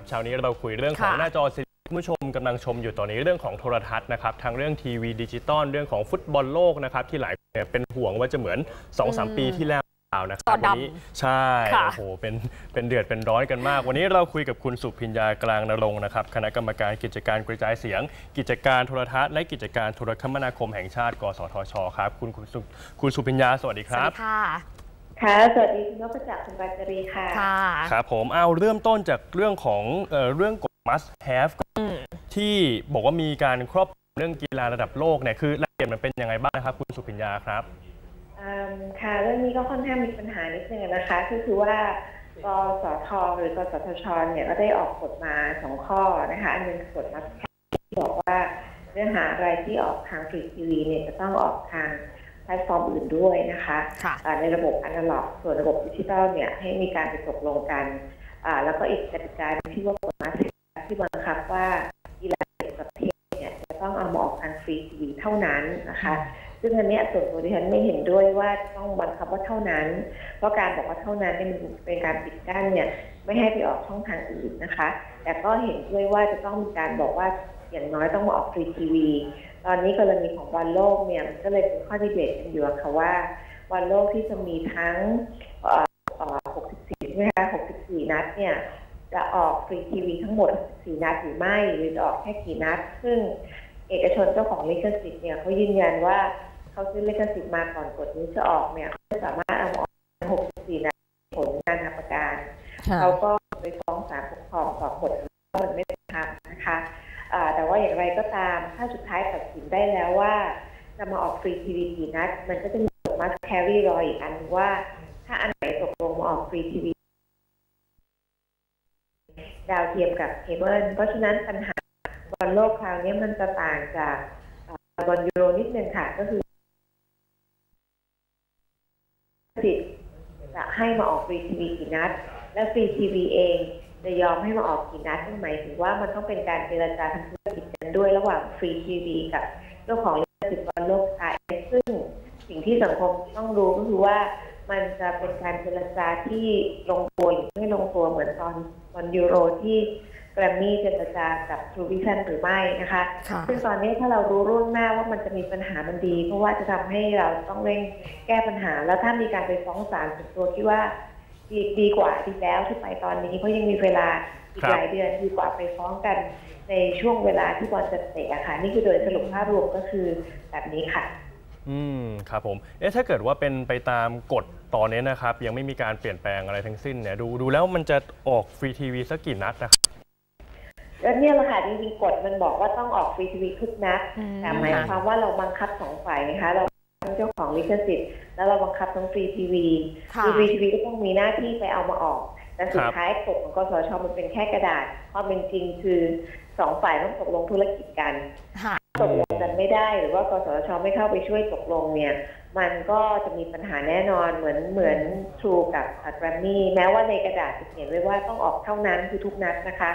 ครับเช้านี้เราคุยเรื่องของค่ะหน้าจอซีรีส์คุณผู้ชมกำลังชมอยู่ตอนนี้เรื่องของโทรทัศน์นะครับทางเรื่องทีวีดิจิตอลเรื่องของฟุตบอลโลกนะครับที่หลายคนเนี่ยเป็นห่วงว่าจะเหมือน 2-3 ปีที่แล้วหรือเปล่านะครัจบอดำวันี้ใช่ค่ะโอ้โหเป็นเป็นเดือดเป็นร้อนกันมาก วันนี้เราคุยกับคุณสุพิญญากลางนรงค์นะครับคณะกรรมการกิจการกระจายเสียง กิจการโทรทัศน์และกิจการโทรคมนาคมแห่งชาติ กสทช ครับ คุณคุณสุคุณสุพิญญาสวัสดีคสวัสรับดีค่ะ ค่ะ สวัสดีคุณนพประจักษ์คุณบาจารีค่ะ ค่ะ ครับผมเอาเริ่มต้นจากเรื่องของเอ่อเรื่องกฎ must have ก่อนอืมที่บอกว่ามีการครอบคลุมเรื่องกีฬาระดับโลกเนี่ยคือรายละเอียดมันเป็นยังไงบ้างครับ คุณสุพิญญาครับอืมค่ะ เรื่องนี้ก็ค่อนข้างมีปัญหานิดนึงนะคะก็คือว่ากสทหรือกสทชเนี่ยก็ได้ออกกฎมาสองข้อนะคะอันหนึงคือกฎมาที่บอกว่าเนื้อหาอะไรที่ออกทางฟรีทีวีเนี่ยจะต้องออกทางแพ ลตฟอร์มอื่นด้วยนะคะค่ะอ่าในระบบอนาล็อก ส่วนระบบดิจิทัลเนี่ยให้มีการไปตกลงกันอ่าแล้วก็อีกกติกาหนึ่งที่ว่ากฎหมายที่บังคับว่ากีฬาเด็กประเภทเนี่ยจะต้องเอามาออกทางฟรีทีวีเท่านั้นนะคะซึ่งอันเนี้ยส่วนตัวดิฉันไม่เห็นด้วยว่าต้องบังคับว่าเท่านั้น เพราะการบอกว่าเท่านั้นเนี่ยมันเป็นการปิดกั้นเนี่ยไม่ให้ไปออกช่องทางอื่นนะคะ แต่ก็เห็นด้วยว่าจะต้องมีการบอกว่าอย่างน้อยต้องมาออกฟรีทีวี ตอนนี้กรณีของบอลโลกเนี่ยมันก็เลยเป็นข้อดีเบตกันอยู่อะค่ะว่าบอลโลกที่จะมีทั้งเอ่อเอ่อ64 ใช่ไหมคะ 64 นัดเนี่ยจะออกฟรีทีวีทั้งหมด64นัดหรือไม่ หรือจะออกแค่กี่นัด ซึ่งเอกชนเจ้าของลิขสิทธิ์เนี่ยเขายืนยันว่าเขาซื้อลิขสิทธิ์มาก่อนกฎนี้จะออกเนี่ยเขาไม่สามารถเอามาออก 64 นัดผลงานทางประการ เขาก็ไปฟ้องศาลปกครองต่อกฎว่ามันไม่เป็นธรรมนะคะอ่า แต่ว่าอย่างไรก็ตาม ถ้าสุดท้ายตัดสินได้แล้วว่า จะมาออกฟรีทีวีกี่นัด มันก็จะมีกฎมาแครี่รออีกอันว่า ถ้าอันไหนตกลงมาออกฟรีทีวีดาวเทียมกับเคเบิลเพราะฉะนั้นปัญหาบอลโลกคราวนี้มันจะต่างจากบอลยูโรนิดนึงค่ะก็คือสิทธิ์จะให้มาออกฟรีทีวีกี่นัด และฟรีทีวีเอง จะยอมให้มาออกกี่นัดนั่นหมายถึงว่ามันต้องเป็นการเจรจาทางธุรกิจกันด้วยระหว่างฟรีทีวีกับเจ้าของลิขสิทธิ์บอลโลกไทยซึ่งสิ่งที่สังคมต้องรู้ก็คือว่ามันจะเป็นการเจรจาที่ลงตัวหรือไม่ลงตัวเหมือนตอนตอนยูโรที่แกรมมี่เจรจากับทรูวิชั่นหรือไม่นะคะค่ะซึ่งตอนนี้ถ้าเรารู้ร่วงหน้าว่ามันจะมีปัญหามันดี เพราะว่าจะทำให้เราต้องเร่งแก้ปัญหา แล้วถ้ามีการไปฟ้องศาลส่วนตัวคิดว่า ดีดีกว่าดีแล้วที่ไปตอนนี้เพราะยังมีเวลาอีกครับหลายเดือนดีกว่าไปฟ้องกันในช่วงเวลาที่บอลจะเตะอะค่ะ นี่คือโดยสรุปภาพรวมก็คือแบบนี้ค่ะ อืมครับผมเอ๊ะถ้าเกิดว่าเป็นไปตามกฎตอนนี้นะครับ ยังไม่มีการเปลี่ยนแปลงอะไรทั้งสิ้นเนี่ยดูดูแล้วมันจะออกฟรีทีวีสักกี่นัดนะครับแล้วเนี่ยแหละค่ะจริงๆกฎมันบอกว่าต้องออกฟรีทีวีทุกนัดอืมแต่หมายความว่าเราบังคับสองฝ่ายนะคะเราทั้ง เจ้าของลิขสิทธิ์แล้วเราบังคับทั้งฟรีทีวีค่ะฟรีทีวีก็ต้องมีหน้าที่ไปเอามาออก แต่สุคดรับท้ายกฎของกสชมันเป็นแค่กระดาษความเป็นจริงคือสองฝ่ายต้องตกลงธุรกิจกันค่ะตกลงกันไม่ได้หรือว่ากสชไม่เข้าไปช่วยตกลงเนี่ย มันก็จะมีปัญหาแน่นอนเหมือนเหมือนทรูกับแกรมมี่แม้ว่าในกระดาษจะเขียนไว้ว่าต้องออกเท่านั้นคือทุกนัดนะคะ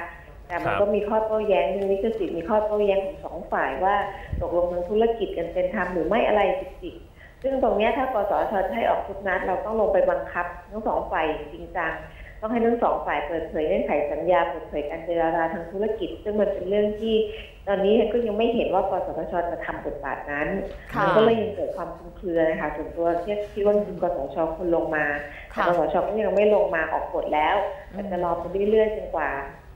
แต่มันครับก็มีข้อโต้แย้งมีลิขสิทธิ์มีข้อโต้แย้งของสองฝ่ายว่าตกลงทางธุรกิจกันเป็นธรรมหรือไม่อะไรจิกๆซึ่งตรงเนี้ยถ้ากสชจะให้ออกทุกนัดเราต้องลงไปบังคับทั้งสองฝ่ายจริงจังต้องให้ทั้งสองฝ่ายเปิดเผยเงื่อนไขสัญญาเปิดเผยการเจรจาทางธุรกิจ ซึ่งมันเป็นเรื่องที่ ตอนนี้ก็ยังไม่เห็นว่ากสทชจะทำบทบาทนั้นค่ะมันก็เลยยังเกิดความคลุมเครือนะคะส่วนตัวที่คิดว่าคุณกสทชควรลงมาแต่ค่ะกสทชก็ยังไม่ลงมาออกกฎแล้วแต่จะรอไปเรื่อยๆจนกว่า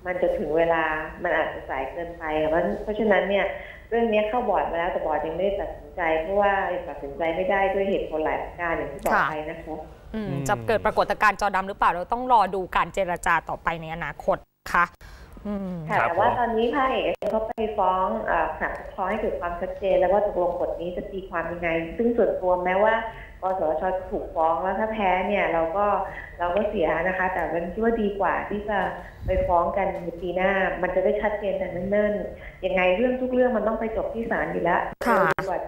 มันจะถึงเวลามันอาจจะสายเกินไปค่ะเพราะเพราะฉะนั้นเนี่ยเรื่องนี้เข้าบอร์ดมาแล้วแต่บอร์ดยังไม่ได้ตัดสินใจเพราะว่ายังตัดสินใจไม่ได้ด้วยเหตุผลหลายประการอย่างที่บอกค่ะไปนะคะอืมอืมจะเกิดปรากฏการณ์จอดำหรือเปล่าเราต้องรอดูการเจรจาต่อไปในอนาคตค่ะอืมค่ะครับแต่ว่าผมตอนนี้ภาคเอกชนเขาไปฟ้องเอ่อศาลปกครองให้เกิดความชัดเจน แล้วว่าตกลงกฎนี้จะตีความยังไง ซึ่งส่วนตัวแม้ว่า กสทชจะถูกฟ้องแล้วถ้าแพ้เนี่ยเราก็เราก็เสียนะคะ แต่มันคิดว่าดีกว่าที่จะไปฟ้องกันในปีหน้า มันจะได้ชัดเจนแต่เนิ่นๆยังไงเรื่องทุกเรื่องมันต้องไปจบที่ศาลอยู่แล้วค่ะเร็วดีกว่า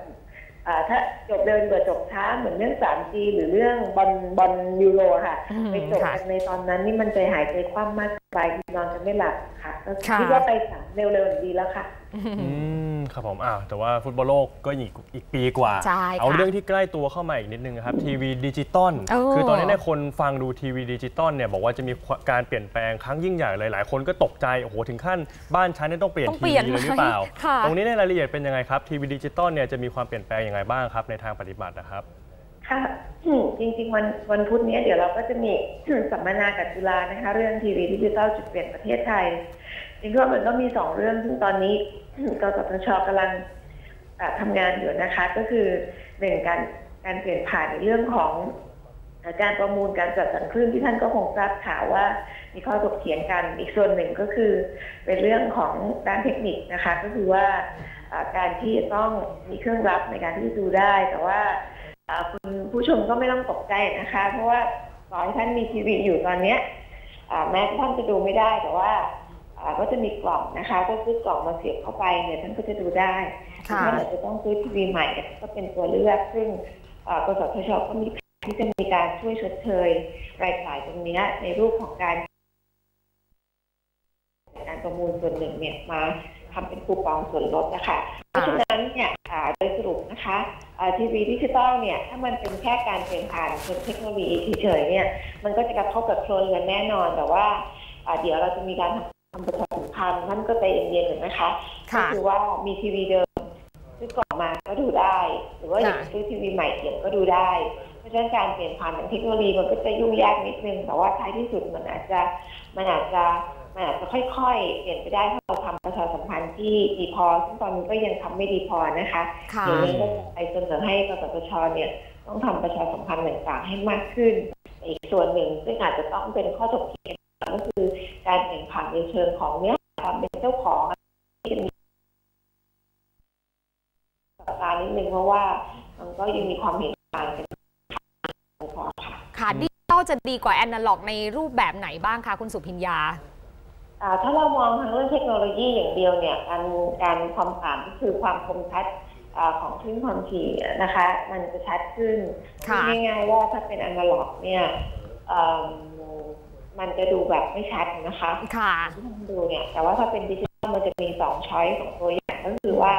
อ่าถ้าจบเร็วดีกว่าจบช้าเหมือนเรื่อง 3G หรือเรื่องบอลบอลยูโรค่ะอืมไปจบค่ะกันในตอนนั้นนี่มันใจหายใจคว่ำมากไปนอนจะไม่หลับค่ะก็ค่ะคิดว่าไปศาลเร็วๆดีแล้วค่ะอืม ครับผมอ่าแต่ว่าฟุตบอลโลกก็อีกอีกปีกว่า ใช่ค่ะเอาเรื่องที่ใกล้ตัวเข้ามาอีกนิดนึงครับทีวีดิจิตอลเออคือตอนนี้เนี่ยคนฟังดูทีวีดิจิตอลเนี่ยบอกว่าจะมีการเปลี่ยนแปลงครั้งยิ่งใหญ่เลยหลายคนก็ตกใจโอ้โหถึงขั้นบ้านฉันเนี่ยต้องเปลี่ยนต้องทีเปลี่วียนเลยหรือเปล่าค่ะ ตรงนี้ในรายละเอียดเป็นยังไงครับทีวีดิจิตอลเนี่ยจะมีความเปลี่ยนแปลงยังไงบ้างครับในทางปฏิบัตินะครับ ค่ะ จริงๆ วันวันพุธนี้เดี๋ยวเราก็จะมีสัมมนากับจุฬานะคะ เรื่องทีวีดิจิตอลจุดเปลี่ยนประเทศไทยจริงๆมันก็มีสองเรื่องซึ่งตอนนี้กสทชกำลังอ่าทำงานอยู่นะคะ ก็คือหนึ่งการการเปลี่ยนผ่านในเรื่องของการประมูลการจัดสรรคลื่นที่ท่านก็คงทราบข่าวว่ามีข้อถกเถียงกันอีกส่วนหนึ่งก็คือ เป็นเรื่องของด้านเทคนิคนะคะ ก็คือว่าการที่ต้องมีเครื่องรับในการที่ดูได้ แต่ว่า คุณผู้ชมก็ไม่ต้องตกใจนะคะ เพราะว่าตอนที่ท่านมีทีวีอยู่ตอนเนี้ยอ่าแม้ท่านจะดูไม่ได้แต่ว่าอ่าก็จะมีกล่องนะคะ ก็ซื้อกล่องมาเสียบเข้าไปเนี่ยท่านก็จะดูได้ค่ะท่านอาจจะต้องซื้อทีวีใหม่ก็เป็นตัวเลือก ซึ่งอ่ากสทชก็มีแผนที่จะมีการช่วยชดเชยรายจ่ายตรงเนี้ยในรูปของการ การประมูลส่วนหนึ่งเนี่ยมา ทำเป็นคูปองส่วนลดนะคะเพราะฉะนั้นเนี่ยอ่าโดยสรุปนะคะอ่าทีวีดิจิตอลเนี่ยถ้ามันเป็นแค่การเปลี่ยนผ่านเป็นเทคโนโลยีเฉยๆเนี่ยมันก็จะกระทบกับโครนเรือนแน่นอนแต่ว่าอ่าเดี๋ยวเราจะมีการทำประชาสัมพันธ์ท่านก็ใจเย็นๆนะคะก็ค่ะคือว่ามีทีวีเดิมซื้อกล่องมาก็ดูได้ หรือว่าอยากค่ะซื้อทีวีใหม่เก็บก็ดูได้ เพราะฉะนั้นการเปลี่ยนผ่านทางเทคโนโลยีมันก็จะยุ่งยากนิดนึง แต่ว่าท้ายที่สุดมันอาจจะมันอาจจะ มันอาจจะค่อยๆเปลี่ยนไปได้ถ้าเราทำประชาสัมพันธ์ที่ดีพอ ซึ่งตอนนี้ก็ยังทำไม่ดีพอนะคะค่ะเดี๋ยวนี้ก็จะไปเสนอให้กสทชเนี่ยต้องทำประชาสัมพันธ์ต่างๆให้มากขึ้น อีกส่วนหนึ่งซึ่งอาจจะต้องเป็นข้อถกเถียงก็คือการเปลี่ยนผ่านในเชิงของเนื้อความเป็นเจ้าของที่มีการนิดนึงเพราะว่ามันก็ยังมีความเห็นต่างกันพอค่ะค่ะดิจิตอลจะดีกว่าแอนาล็อกในรูปแบบไหนบ้างคะคุณสุพิญญาอ่า ถ้าเรามองทางเรื่องเทคโนโลยีอย่างเดียวเนี่ยการการความต่างก็คือความคมชัดอ่าของคลื่นความถี่นะคะ มันจะชัดขึ้นค่ะพูดง่ายๆว่าถ้าเป็นอนาล็อกเนี่ยเอิ่มมันจะดูแบบไม่ชัดนะคะค่ะที่ท่านดูเนี่ยแต่ว่าถ้าเป็นดิจิทัลมันจะมีสองช้อยสองตัวอย่างก็คือว่า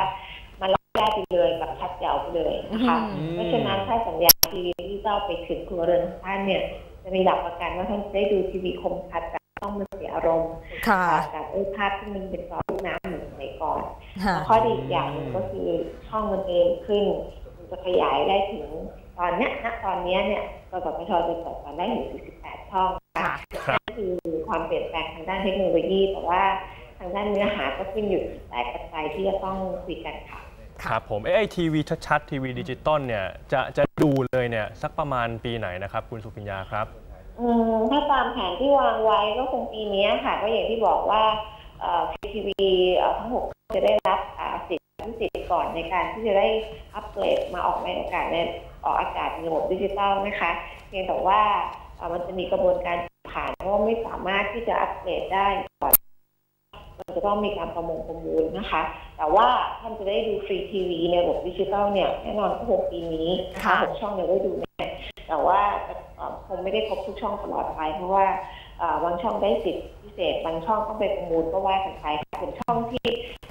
มันรับได้ไปเลยกับชัดยาวไปเลยนะคะอืมเพราะฉะนั้นถ้าสัญญาณทีวีดิจิตอลไปถึงครัวเรือนของท่านเนี่ยจะมีหลักประกันว่าท่านจะได้ดูทีวีคมชัดแบบไม่ต้องมาเสียอารมณ์ ค่ะกับไอ้ภาพที่มันเป็นกรอบรูปน้ำเหมือนสมัยก่อนค่ะข้อดีอีกอย่างหนึ่งก็คือช่องมันเองขึ้นมันจะขยายได้ถึงตอนเนี้ยณตอนเนี้ยเนี่ยกสทชจะเปิดตอนได้ถึง48 ช่องค่ะค่ะนั่นคือความเปลี่ยนแปลงทางด้านเทคโนโลยี แต่ว่าทางด้านเนื้อหาก็ขึ้นอยู่แต่ปัจจัยที่จะต้องคุยกันค่ะครับผมเอ้ไอทีวีชัดๆทีวีดิจิตอลเนี่ยจะจะดูเลยเนี่ยสักประมาณปีไหนนะครับ คุณสุพิญญาครับ อืมถ้าตามแผนที่วางไว้ก็คงปีนี้ค่ะ ก็อย่างที่บอกว่าฟรีทีวีทั้งหกจะได้รับอ่าสิทธิ์พิเศษก่อนในการที่จะได้อัปเกรดมาออกในโอกาสในออกอากาศในระบบดิจิตอลนะคะเพียงแต่ว่าเอ่อมันจะมีกระบวนการผ่านเพราะว่าไม่สามารถที่จะอัปเกรดได้ก่อนมันจะต้องมีการประมงประมูลนะคะ แต่ว่าท่านจะได้ดูฟรีทีวีในระบบดิจิตอลเนี่ยแน่นอนก็หกปีนี้นะคะค่ะหกช่องเนี่ยได้ดูแน่แต่ว่าเอ่อ คงไม่ได้ครบทุกช่องตลอดไปเพราะว่าเอ่อบางช่องได้สิทธิพิเศษบางช่องต้องไปประมูลก็ว่ากันไปค่ะเป็นช่องที่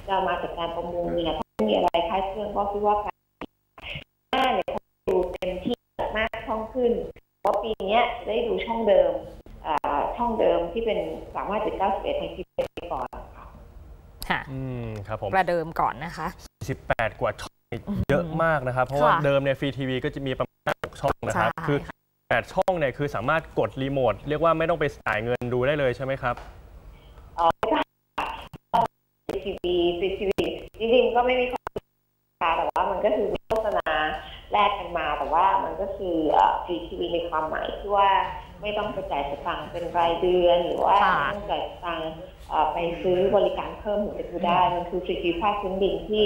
จะมาจากการประมูลเนี่ยถ้าไม่มีอะไรคล้ายเครื่องก็คิดว่าการหน้าเนี่ยดูเต็มที่มากช่องขึ้นเพราะปีเนี้ยจะได้ดูช่องเดิมอ่าช่องเดิมที่เป็นสามารถจุดเก้าสิบเอ็ดในทีวีไปก่อนค่ะค่ะอืมครับผมประเดิมก่อนนะคะ 18 กว่าช่องเยอะมากนะครับ เพราะว่าค่ะเดิมเนี่ยฟรีทีวีก็จะมีประมาณ6ช่องนะครับใช่คือ 8 ช่องเนี่ยคือสามารถกดรีโมทเรียกว่าไม่ต้องไปจ่ายเงินดูได้เลยใช่ไหมครับอ๋อไม่ได้ค่ะฟรีทีวีฟรีทีวีจริงๆก็ไม่มีความค่ะแต่ว่ามันก็คือโฆษณาแลกกันมา แต่ว่ามันก็คือฟรีทีวีในความหมายที่ว่าไม่ต้องไปจ่ายสตังค์เป็นรายเดือน หรือว่าค่ะไม่ต้องจ่ายสตังค์เอ่อไปซื้อบริการเพิ่มถึงจะดูได้ มันคือฟรีทีวีภาคพื้นดินที่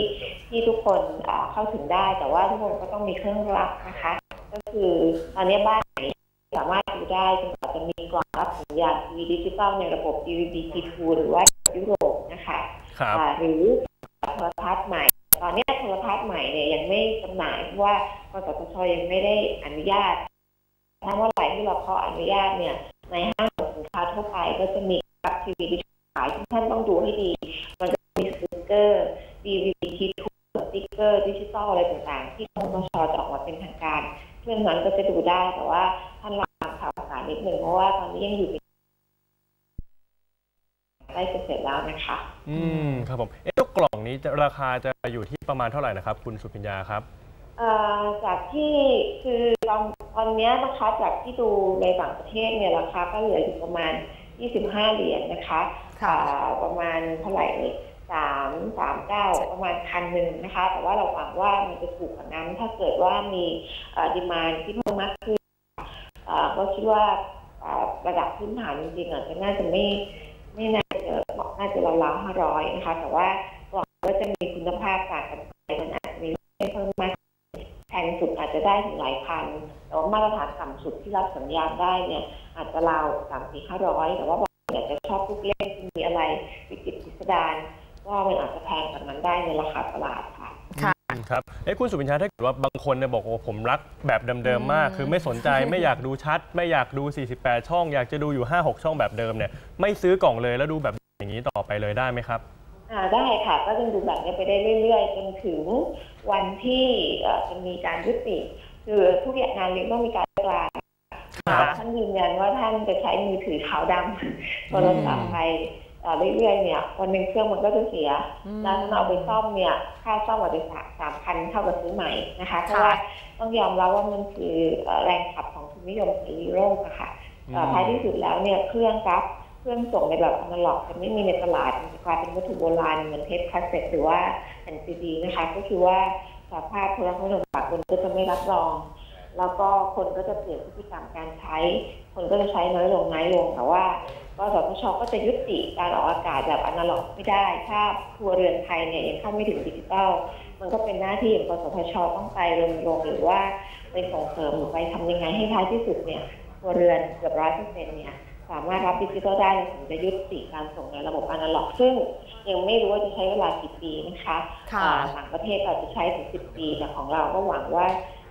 ที่ทุกคนเอ่อเข้าถึงได้ แต่ว่าทุกคนก็ต้องมีเครื่องรับนะคะ ก็คือตอนนี้บ้านไหนสามารถดูได้จนกว่าจะมีการรับสัญญาณทีวีดิจิตอลในระบบ DVB-T2 หรือว่ายุโรปนะคะหรือโทรทัศน์ใหม่ ตอนนี้โทรทัศน์ใหม่เนี่ยยังไม่จำหน่ายเพราะว่ากสทชยังไม่ได้อนุญาตถ้าว่าไหลที่เราขออนุญาตเนี่ย ในห้างสินค้าทั่วไปก็จะมีกับทีวีดิจิทัลที่ท่านต้องดูให้ดี มันจะมีสติ๊กเกอร์ DVD ทีสติ๊กเกอร์ดิจิตอลอะไรต่างๆ ที่กสทชจะออกมาเป็นทางการเรื่อนั้นก็จะดูได้แต่ว่า อืมครับผมเอ๊ะแล้วกล่องนี้จะราคาจะอยู่ที่ประมาณเท่าไหร่นะครับ คุณสุพิญญาครับเอ่อจากที่คือตอนตอนเนี้ยนะคะจากที่ดูในต่างประเทศเนี่ยราคาก็เหลืออยู่ประมาณ 25 เหรียญนะคะค่ะอ่าประมาณเท่าไหร่นี่สามสามเก้าประมาณพันหนึ่งนะคะ แต่ว่าเราหวังว่ามันจะถูกกว่านั้น ถ้าเกิดว่ามีดีมานที่เพิ่มมากขึ้นอ่าก็คิดว่าอ่าระดับพื้นฐานจริงๆอาจจะน่าจะไม่ไม่น่าจะน่าจะราวๆห้าร้อย นะคะ แต่ว่าหวังว่าจะมีคุณภาพต่างกันไปมันอาจจะมีเพิ่มมากแพงสุดอาจจะได้ถึงหลายพันแต่ว่ามาตรฐานต่ำสุดที่รับสัญญาณได้เนี่ย อาจจะราวสามสี่ห้าร้อยแต่ว่าบางคนอาจจะชอบลูกเล่นที่มีอะไรวิจิตรพิสดารว่ามันอาจจะแพงกว่านั้นได้ในราคาตลาดค่ะค่ะครับเอ้คุณสุพิญญาถ้าเกิดว่าบางคนเนี่ยบอกว่าผมรักแบบเดิมๆมากอืมคือไม่สนใจไม่อยากดูชัด ไม่อยากดู 48 ช่อง อยากจะดูอยู่ 5-6 ช่องแบบเดิมเนี่ยไม่ซื้อกล่องเลยแล้วดูแบบอย่างนี้ต่อไปเลยได้ไหมครับอ่า ได้ค่ะก็ยังดูแบบนี้ไปได้เรื่อยๆจนถึงวันที่เอ่อจะมีการยุติ คือทุกอย่างงานเลี้ยงต้องมีการกลาครับท่านยืนยันว่าท่านจะใช้มือถือขาวดำโทรศัพท์ไปเอ่อเรื่อยๆเนี่ยวันหนึ่งเครื่องมันก็จะเสียอืมแล้วถ้าเอาไปซ่อมเนี่ยค่าซ่อมอาจจะสามพันเท่ากับซื้อใหม่นะคะเพราะว่าต้องยอมรับว่ามันคือเอ่อแรงขับของทุนนิยมเสรีโลกอะค่ะเอ่ออืมท้ายที่สุดแล้วเนี่ยเครื่องกราฟ เครื่องส่งในแบบอนาล็อกจะไม่มีในตลาดมันจะกลายเป็นวัตถุโบราณเหมือนเทปคาสเซ็ตหรือว่าแผ่นซีดีนะคะ ก็คือว่าสภาพโทรคมนาคมคนก็จะไม่รับรอง แล้วก็คนก็จะเปลี่ยนพฤติกรรมการใช้ คนก็จะใช้น้อยลงน้อยลงแต่ว่ากสทชก็จะยุติการออกอากาศแบบอนาล็อกไม่ได้ ถ้าครัวเรือนไทยเนี่ยยังเข้าไม่ถึงดิจิตอลมันก็เป็นหน้าที่ของกสทชต้องไปรณรงค์หรือว่าไปส่งเสริมหรือไปทำยังไงให้ท้ายที่สุดเนี่ยครัวเรือนเกือบร้อยเปอร์เซ็นต์เนี่ย สามารถรับดิจิตอลได้เราถึงจะยุติการส่งในระบบอนาล็อก ซึ่งยังไม่รู้ว่าจะใช้เวลากี่ปีนะคะค่ะอ่าต่างประเทศอาจจะใช้ถึง10ปีแต่ของเราก็หวังว่า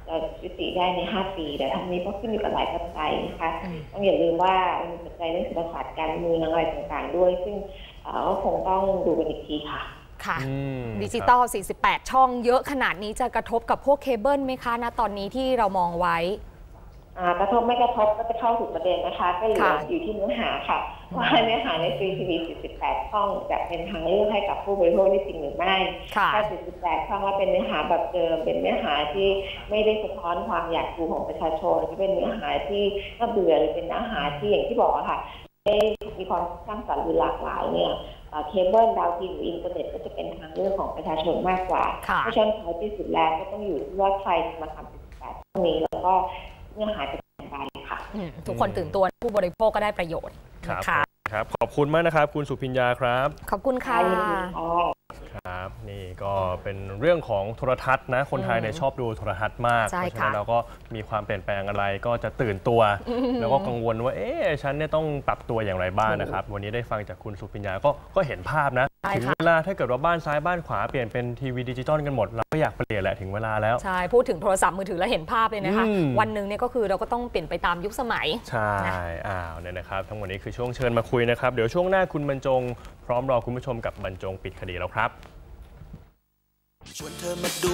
จะยุติได้ใน 5 ปี แต่ทั้งนี้ก็ขึ้นอยู่กับหลายปัจจัยนะคะอืมต้องอย่าลืมว่ามันมีปัจจัยเรื่องเศรษฐศาสตร์การเมืองอะไรต่างๆ ด้วย ซึ่งเอ่อก็คงต้องดูกันอีกทีค่ะค่ะอืมดิจิตอล 48 ช่องเยอะขนาดนี้จะกระทบกับพวกเคเบิลไหมคะณตอนนี้ที่เรามองไว้อ่า กระทบไม่กระทบก็จะเข้าสู่ประเด็นนะคะ ก็เหลือค่ะอยู่ที่เนื้อหาค่ะ ว่าเนื้อหาในฟรีทีวี48 ช่องจะเป็นทางเลือกให้กับผู้บริโภคได้จริงหรือไม่ค่ะถ้า48 ช่องว่าเป็นเนื้อหาแบบเดิม เป็นเนื้อหาที่ไม่ได้สะท้อนความอยากดูของประชาชนที่เป็นเนื้อหาที่น่าเบื่อหรือเป็นเนื้อหาที่อย่างที่บอกอะค่ะได้มีความสร้างสรรค์หรือหลากหลายเนี่ยเอ่อเคเบิลดาวทีวีอินเทอร์เน็ตก็จะเป็นทางเลือกของประชาชนมากกว่าค่ะเพราะฉะนั้นท้ายที่สุดแล้วก็ต้องอยู่ที่ว่าใครจะมาทำ48ช่องนี้แล้วก็ เนื้อหาจะเป็นอย่างไรค่ะอืมทุกคนตื่นตัวผู้บริโภคก็ได้ประโยชน์ครับนะคะครับขอบคุณมากนะครับ คุณสุพิญญาครับ ขอบคุณค่ะยินดีค่ะครับนี่ก็เป็นเรื่องของโทรทัศน์นะคนไทยเนี่ยอืมชอบดูโทรทัศน์มากใช่เพราะฉะนั้นค่ะเราก็มีความเปลี่ยนแปลงอะไรก็จะตื่นตัว แล้วก็กังวลว่าเอ๊ะฉันเนี่ยต้องปรับตัวอย่างไรบ้างนะครับ วันนี้ได้ฟังจากคุณสุพิญญาก็ก็เห็นภาพนะใช่ ถึงค่ะเวลาถ้าเกิดว่าบ้านซ้ายบ้านขวาเปลี่ยนเป็นทีวีดิจิตอลกันหมด เราก็อยากเปลี่ยนแหละถึงเวลาแล้ว ใช่ พูดถึงโทรศัพท์มือถือแล้วเห็นภาพเลยนะคะอืมวันหนึ่งเนี่ยก็คือเราก็ต้องเปลี่ยนไปตามยุคสมัย ใช่ อ้าวเนี่ยนะครับ ทั้งหมดนี้คือช่วงเชิญมาคุยนะครับ เดี๋ยวช่วงหน้าคุณบรรจง พร้อมรอคุณผู้ชมกับบรรจงปิดคดีแล้วครับ